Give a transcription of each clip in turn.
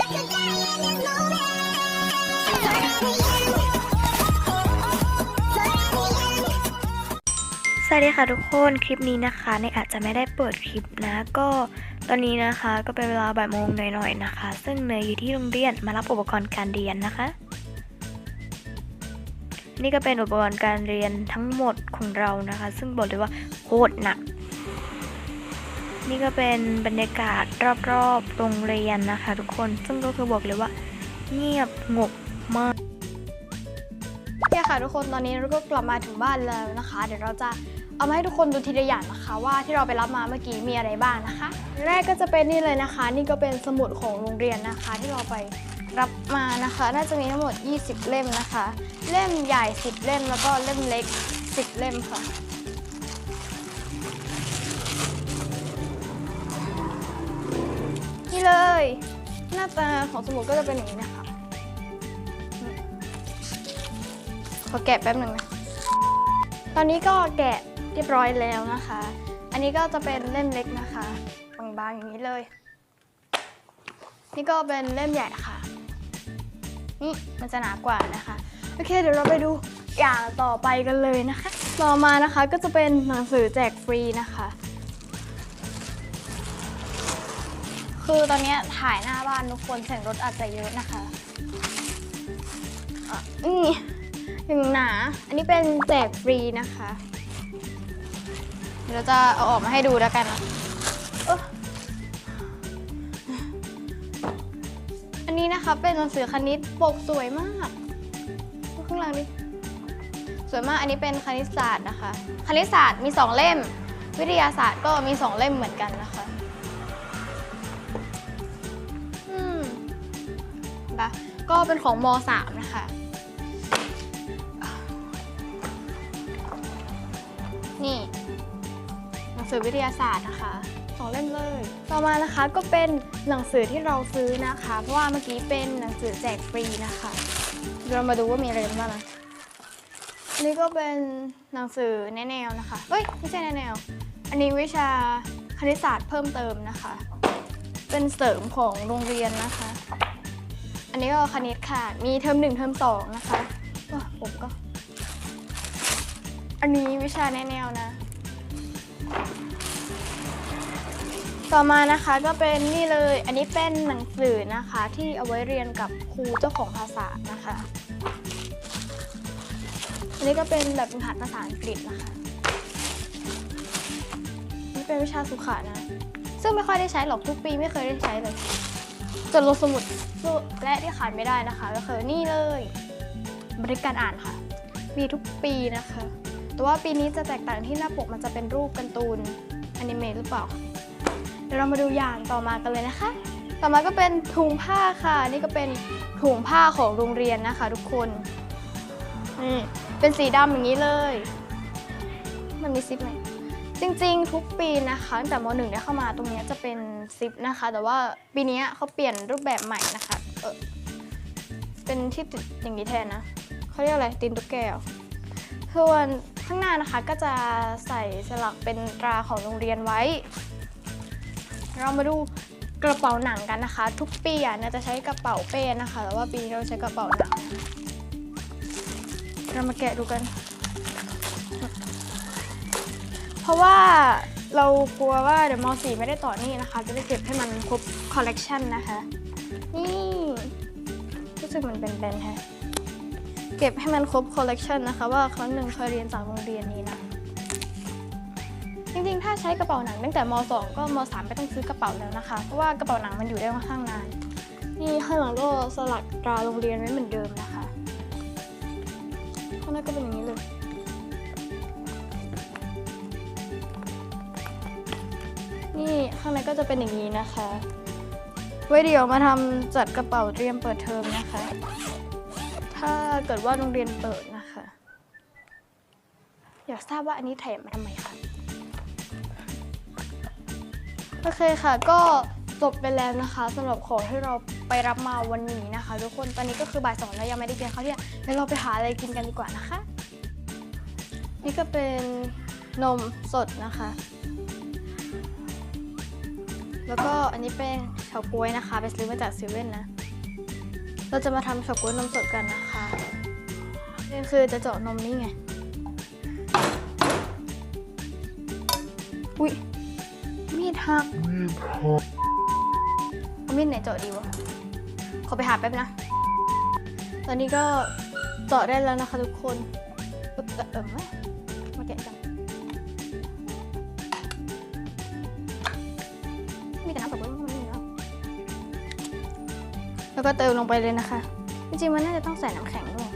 สวัสดีค่ะทุกคนคลิปนี้นะคะในอาจจะไม่ได้เปิดคลิปนะ ก็ตอนนี้นะคะก็เป็นเวลาบ่ายโมงหน่อยๆนะคะ ซึ่งเนยอยู่ที่โรงเรียนมารับอุปกรณ์การเรียนนะคะ นี่ก็เป็นอุปกรณ์การเรียนทั้งหมดของเรานะคะ ซึ่งบอกเลยว่าโคตรหนัก นี่ก็เป็นบรรยากาศรอบๆโรงเรียนนะคะ ทุกคนซึ่งก็คือบอกเลยว่า เงียบงบมากเนี่ยค่ะทุกคนตอนนี้เราก็กลับมาถึงบ้านแล้วนะคะ เดี๋ยวเราจะเอามาให้ทุกคนดูทีละอย่างนะคะ ว่าที่เราไปรับมาเมื่อกี้มีอะไรบ้างนะคะ แรกก็จะเป็นนี่เลยนะคะ นี่ก็เป็นสมุดของโรงเรียนนะคะ ที่เราไปรับมานะคะ น่าจะมีทั้งหมด 20 เล่มนะคะ เล่มใหญ่ 10 เล่มแล้วก็เล่มเล็ก 10 เล่มค่ะ นี่เลย หน้าตาของสมุดก็จะเป็นอย่างนี้นะคะขอแกะแป๊บหนึ่งนะ ตอนนี้ก็แกะเรียบร้อยแล้วนะคะ อันนี้ก็จะเป็นเล่มเล็กนะคะ บางๆอย่างนี้เลย นี่ก็เป็นเล่มใหญ่ค่ะ นี่มันจะหนากว่านะคะ โอเค เดี๋ยวเราไปดูอย่างต่อไปกันเลยนะคะ ต่อมานะคะก็จะเป็นหนังสือแจกฟรีนะคะ คือตอนนี้ถ่ายหน้าบ้านทุกคนเสียงรถอาจจะเยอะนะคะอะนี่ถึงหนา อันนี้เป็นแจกฟรีนะคะ เดี๋ยวเราจะเอาออกมาให้ดูแล้วกันนะเอ้ออันนี้นะคะเป็นหนังสือคณิตปกสวยมากดูข้างหลังดิสวยมากอันนี้เป็นคณิตศาสตร์นะคะ คณิตศาสตร์มี 2 เล่ม วิทยาศาสตร์ก็มี 2 เล่มเหมือนกันนะคะ ปะก็เป็นของม .3 นะคะ นี่หนังสือวิทยาศาสตร์นะคะสองเล่มเลย ต่อมานะคะก็เป็นหนังสือที่เราซื้อนะคะ เพราะว่าเมื่อกี้เป็นหนังสือแจกฟรีนะคะเดี๋ยวเรามาดูว่ามีอะไรบ้างนะอันนี้ก็เป็นหนังสือแนแนวนะคะเอ้ยไม่ใช่แนแนว อันนี้วิชาคณิตศาสตร์เพิ่มเติมนะคะ เป็นเสริมของโรงเรียนนะคะ อันนี้ก็คณิตค่ะ มีเทอมหนึ่งเทอมสองนะคะว้าผมก็ อันนี้วิชาแนแนวนะ ต่อมานะคะก็เป็นนี่เลย อันนี้เป็นหนังสือนะคะ ที่เอาไว้เรียนกับครูเจ้าของภาษานะคะ อันนี้ก็เป็นแบบฝึกหัดภาษาอังกฤษนะคะ นี่เป็นวิชาสุขานะ ซึ่งไม่ค่อยได้ใช้หรอกทุกปีไม่เคยได้ใช้เลย จนลงสมุดและที่ขาดไม่ได้นะคะ ก็คือนี่เลย บริการอ่านค่ะ มีทุกปีนะคะ แต่ว่าปีนี้จะแตกต่างที่หน้าปกมันจะเป็นรูปการ์ตูนอนิเมะหรือเปล่า เดี๋ยวเรามาดูอย่างต่อมากันเลยนะคะ ต่อมาก็เป็นถุงผ้าค่ะ นี่ก็เป็นถุงผ้าของโรงเรียนนะคะ ทุกคนนี่เป็นสีดำอย่างนี้เลย มันมีซิปไหม จริงๆ ทุกปีนะคะตั้งแต่มหนึ่งได้เข้ามาตรงนี้จะเป็นซิปนะคะ แต่ว่าปีนี้เขาเปลี่ยนรูปแบบใหม่นะคะเออเป็นที่ติดอย่างนี้แทนนะเขาเรียกอะไรตีนตุ๊กแกเหรอส่วนข้างหน้านะคะก็จะใส่สลักเป็นตราของโรงเรียนไว้ เรามาดูกระเป๋าหนังกันนะคะ ทุกปีอะเนี่ยจะใช้กระเป๋าเป้นะคะ แต่ว่าปีนี้เราใช้กระเป๋าหนังเรามาแกะดูกัน ราะว่าเรากลัวว่าเดี๋ยวม .4 ไม่ได้ต่อนี่นะคะ จะได้เก็บให้มันครบคอลเลกชันนะคะ นี่รู้สึกมันเป็นแบนๆแฮะเก็บให้มันครบคอลเลกชันนะคะ ว่าครั้งหนึ่งเคยเรียนจากโรงเรียนนี้นะ จริงๆ ถ้าใช้กระเป๋าหนังตั้งแต่ม 2 ก็ม 3 ไม่ต้องซื้อกระเป๋าแล้วนะคะ เพราะว่ากระเป๋าหนังมันอยู่ได้ค่อนข้างนาน นี่ข้างหลังก็สลักตราโรงเรียนไว้เหมือนเดิมนะคะข้างหน้าก็เป็นอย่างนี้เลยางในก็จะเป็นอย่างนี้นะคะ ไว้เดี๋ยวมาทำจัดกระเป๋าเตรียมเปิดเทอมนะคะ ถ้าเกิดว่าโรงเรียนเปิดนะคะ อยากทราบว่าอันนี้แถมมาทำไมคะโอเคค่ะก็จบไปแล้วนะคะสำหรับของที่เราไปรับมาวันนี้นะคะ ทุกคนตอนนี้ก็คือบ่ายสองแล้วยังไม่ได้กินข้าวเที่ยงเดี๋ยวเราไปหาอะไรกินกันดีกว่านะคะ นี่ก็เป็นนมสดนะคะ แล้วก็อันนี้เป็นเฉาก๊วยนะคะ ไปซื้อมาจากเซเว่นนะ เราจะมาทำเฉาก๊วยนมสดกันนะคะนี่คือจะเจาะนมนี่ไง อุ้ยมีดหักเอามีดไหนเจาะดีวะ ขอไปหาแป๊บนะ ตอนนี้ก็เจาะได้แล้วนะคะทุกคนเออเออมามาแกะกัน มีแต่น้ำแบบว่ามันไม่มีแล้วแล้วก็เติมลงไปเลยนะคะ จริงๆมันน่าจะต้องใส่น้ำแข็งด้วย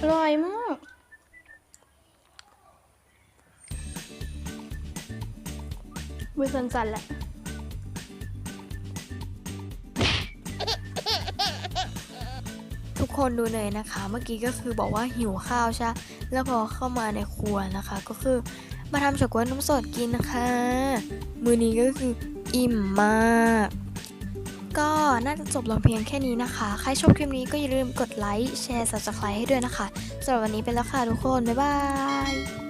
อร่อยมากมือสั่นๆแหละ คนดูเลยนะคะ เมื่อกี้ก็คือบอกว่าหิวข้าวใช่แล้วพอเข้ามาในครัวนะคะ ก็คือมาทำเฉาก๊วยนมสดกินนะคะ มือนี้ก็คืออิ่มมาก ก็น่าจะจบลงเพียงแค่นี้นะคะ ใครชอบคลิปนี้ก็อย่าลืมกดไลค์แชร์ subscribe ให้ด้วยนะคะสำหรับวันนี้เป็นแล้วค่ะทุกคน บ๊ายบาย